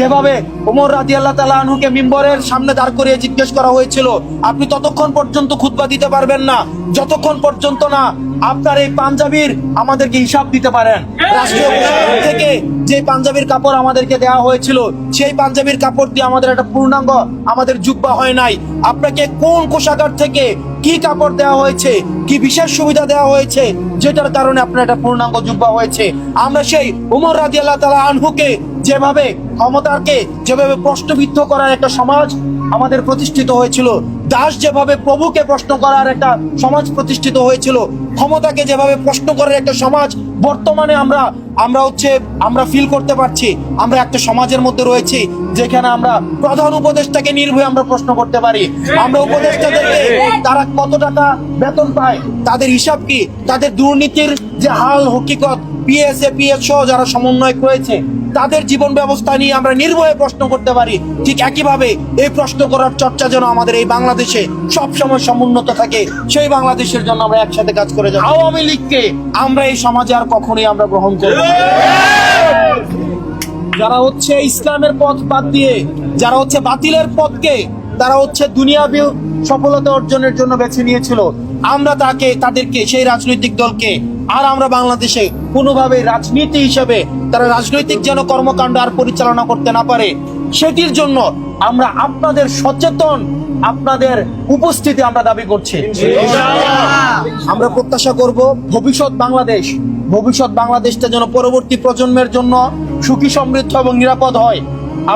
যেভাবে ওমর রাজি আল্লাহ তালা আনহুকে মিম্বরের সামনে দাঁড় করিয়ে জিজ্ঞেস করা হয়েছিল, আপনি ততক্ষণ পর্যন্ত খুতবা দিতে পারবেন না, যতক্ষণ পর্যন্ত না আপনার এই পাঞ্জাবির আমাদেরকে হিসাব দিতে পারেন। রাষ্ট্রীয় থেকে যে পাঞ্জাবির কাপড় আমাদেরকে দেওয়া হয়েছিল, সেই পাঞ্জাবির কাপড় দিয়ে আমাদের একটা পূর্ণাঙ্গ আমাদের জুব্বা হয় নাই। আপনাকে কোন কোষাগার থেকে কি কাপড় দেওয়া হয়েছে, কি বিশেষ সুবিধা দেওয়া হয়েছে, যেটার কারণে আপনার একটা পূর্ণাঙ্গ জুব্বা হয়েছে। আমরা সেই উমর রাজি আল্লাহ তালা আনহুকে যেভাবে ক্ষমতাকে, যেভাবে প্রশ্নবিদ্ধ করার একটা সমাজ আমাদের প্রতিষ্ঠিত হয়েছিল, দাস যেভাবে প্রভুকে প্রশ্ন করার একটা সমাজ প্রতিষ্ঠিত হয়েছিল, ক্ষমতাকে যেভাবে প্রশ্ন করার একটা সমাজ বর্তমানে আমরা আমরা হচ্ছে আমরা ফিল করতে পারছি আমরা একটা সমাজের মধ্যে রয়েছি যেখানে আমরা প্রধান উপদেষ্টাকে নির্ভয়ে আমরা প্রশ্ন করতে পারি। আমরা উপদেষ্টাদেরকে তারা কত টাকা বেতন পায় তাদের হিসাব কি তাদের দুর্নীতির যে হাল হকিকত পিএসএ পিএস সহ যারা সমন্বয় করেছে তাদের জীবন ব্যবস্থা নিয়ে আমরা নির্ভয়ে প্রশ্ন করতে পারি। ঠিক একইভাবে এই প্রশ্ন করার চর্চা যেন আমাদের এই বাংলাদেশে সব সময় সমুন্নত থাকে সেই বাংলাদেশের জন্য আমরা একসাথে কাজ করে যাব। আওয়ামী লীগকে আমরা এই সমাজে আর কখনোই আমরা গ্রহণ করব। যারা হচ্ছে ইসলামের পথ বাদ দিয়ে, যারা হচ্ছে বাতিলের পথকে, তারা হচ্ছে দুনিয়াবি সফলতা অর্জনের জন্য বেছে নিয়েছিল। আমরা তাকে, তাদেরকে, সেই রাজনৈতিক দলকে, আর আমরা বাংলাদেশে কোনোভাবে রাজনীতি হিসেবে তারা রাজনৈতিক যেন কর্মকাণ্ড আর পরিচালনা করতে না পারে, সেটির জন্য আমরা আপনাদের সচেতন, আপনাদের উপস্থিতি আমরা দাবি করছি। আমরা প্রত্যাশা করব ভবিষ্যৎ বাংলাদেশ, ভবিষ্যৎ বাংলাদেশটা যেন পরবর্তী প্রজন্মের জন্য সুখী, সমৃদ্ধ এবং নিরাপদ হয়।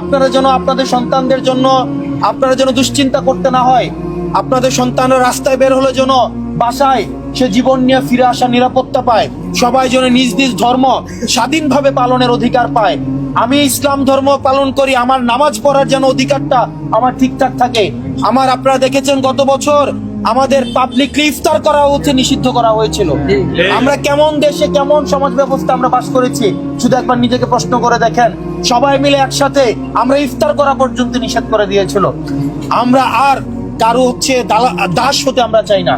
আপনারা যেন আপনাদের সন্তানদের জন্য, আপনারা যেন দুশ্চিন্তা করতে না হয়, আপনাদের সন্তানরা রাস্তায় বের হলে যেন বাসায় সে জীবন নিয়ে ফিরে আসা নিরাপত্তা পায়, সবাই যেন নিজ নিজ ধর্ম স্বাধীনভাবে পালনের অধিকার পায়। আমি ইসলাম ধর্ম পালন করি, আমার নামাজ পড়ার যেন অধিকারটা আমার ঠিকঠাক থাকে আমার আপনারা দেখেছেন গত বছর আমাদের পাবলিক ইফতার করা হচ্ছে নিষিদ্ধ করা হয়েছিল। আমরা কেমন দেশে কেমন সমাজ ব্যবস্থা আমরা বাস করেছি শুধু একবার নিজেকে প্রশ্ন করে দেখেন। সবাই মিলে একসাথে আমরা ইফতার করা পর্যন্ত নিষেধ করে দিয়েছিল। আমরা আর কারও হচ্ছে দাস হতে আমরা চাই না।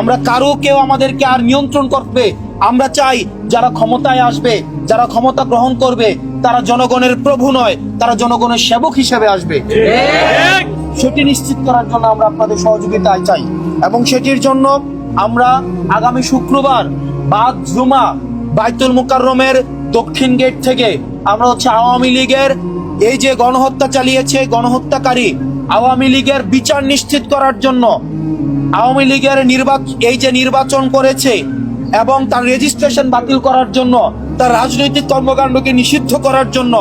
আমরা কারও কেউ আমাদেরকে আর নিয়ন্ত্রণ করবে আমরা চাই যারা ক্ষমতায় আসবে, যারা ক্ষমতা গ্রহণ করবে, তারা জনগণের প্রভু নয়, তারা জনগণের সেবক হিসেবে আসবে। সেটি নিশ্চিত করার জন্য আমরা আপনাদের সহযোগিতা চাই। এবং সেটির জন্য আমরা আগামী শুক্রবার বাদ জুমা বাইতুল মুকাররমের দক্ষিণ গেট থেকে আমরা হচ্ছে আওয়ামী লীগের এই যে গণহত্যা চালিয়েছে, গণহত্যাকারী আওয়ামী লীগের বিচার নিশ্চিত করার জন্য আওয়ামী লীগের নির্বাচন এই যে নির্বাচন করেছে এবং তার রেজিস্ট্রেশন বাতিল করার জন্য তার রাজনৈতিক কর্মকাণ্ডকে নিষিদ্ধ করার জন্য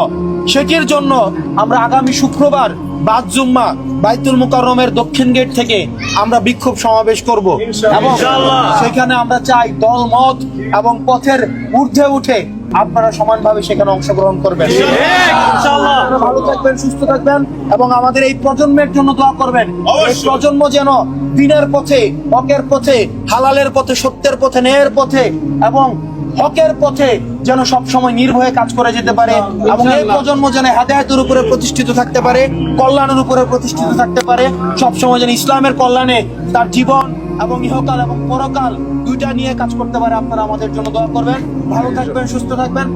সেটির জন্য আমরা আগামী শুক্রবার বাদ জুম্মা বাইতুল মুকাররমের দক্ষিণ গেট থেকে আমরা বিক্ষোভ সমাবেশ করব। এবং সেখানে আমরা চাই দল মত এবং পথের ঊর্ধ্বে উঠে আপনারা সমানভাবে সেখানে অংশগ্রহণ করবেন। থাকবেন সুস্থ থাকবেন এবং আমাদের এই প্রজন্মের জন্য দোয়া করবেন। এই প্রজন্ম যেন দিনের পথে হকের পথে হালালের পথে সত্যের পথে ন্যায়ের পথে এবং হকের পথে যেন সব সময় নির্ভয়ে কাজ করে যেতে পারে এবং এই প্রজন্ম যেন হেদায়তের উপরে প্রতিষ্ঠিত থাকতে পারে কল্যাণের উপরে প্রতিষ্ঠিত থাকতে পারে সব সময় যেন ইসলামের কল্যাণে তার জীবন এবং ইহকাল এবং পরকাল দুইটা নিয়ে কাজ করতে পারে আপনারা আমাদের জন্য দোয়া করবেন। ভালো থাকবেন সুস্থ থাকবেন।